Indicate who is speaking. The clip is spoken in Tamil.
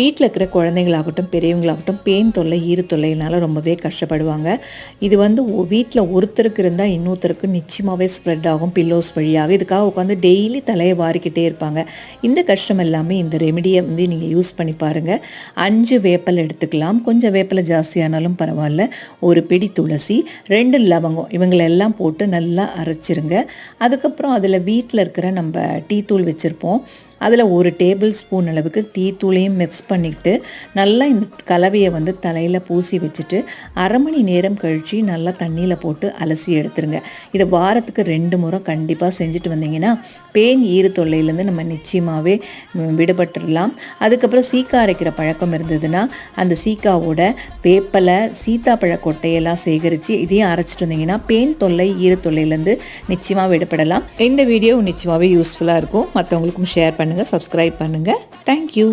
Speaker 1: வீட்டில் இருக்கிற குழந்தைங்களாகட்டும் பெரியவங்களாகட்டும் பெயின் தொல்லை ஈறு தொல்லைனால ரொம்பவே கஷ்டப்படுவாங்க. இது வந்து வீட்டில் ஒருத்தருக்கு இருந்தால் இன்னொருத்தருக்கு நிச்சயமாகவே ஸ்ப்ரெட் ஆகும் பில்லோஸ் வழியாக இதுக்காக உட்காந்து டெய்லி தலையை வாரிக்கிட்டே இருப்பாங்க. இந்த கஷ்டம் எல்லாமே இந்த ரெமிடியை வந்து நீங்கள் யூஸ் பண்ணி பாருங்கள் அஞ்சு வேப்பல் எடுத்துக்கலாம். கொஞ்சம் வேப்பலை ஜாஸ்தியானாலும் பரவாயில்ல. ஒரு பிடி துளசி ரெண்டு லவங்கம் இவங்களெல்லாம் போட்டு நல்லா அரைச்சிருங்க. அதுக்கப்புறம் அதில் வீட்டில் இருக்கிற நம்ம டீ தூள் வச்சுருப்போம். அதில் ஒரு டேபிள் ஸ்பூன் அளவுக்கு டீ தூளையும் மிக்ஸ் பண்ணிக்கிட்டு நல்லா இந்த கலவையை வந்து தலையில் பூசி வச்சுட்டு அரை மணி நேரம் கழித்து நல்லா தண்ணியில் போட்டு அலசி எடுத்துருங்க. இதை வாரத்துக்கு ரெண்டு முறை கண்டிப்பாக செஞ்சுட்டு வந்தீங்கன்னா பேன் ஈறு தொல்லையிலேருந்து நம்ம நிச்சயமாகவே விடுபட்டுடலாம். அதுக்கப்புறம் சீக்கா அரைக்கிற பழக்கம் இருந்ததுன்னா அந்த சீக்காவோட வேப்பலை சீத்தாப்பழ கொட்டையெல்லாம் சேகரித்து இதையும் அரைச்சிட்டு வந்தீங்கன்னா பேன் தொல்லை ஈர தொல்லையிலேருந்து நிச்சயமாக விடுபடலாம். இந்த வீடியோ நிச்சயமாகவே யூஸ்ஃபுல்லாக இருக்கும். மற்றவங்களுக்கும் ஷேர் பண்ணுங்கள் சப்ஸ்கிரைப் பண்ணுங்கள் தேங்க்யூ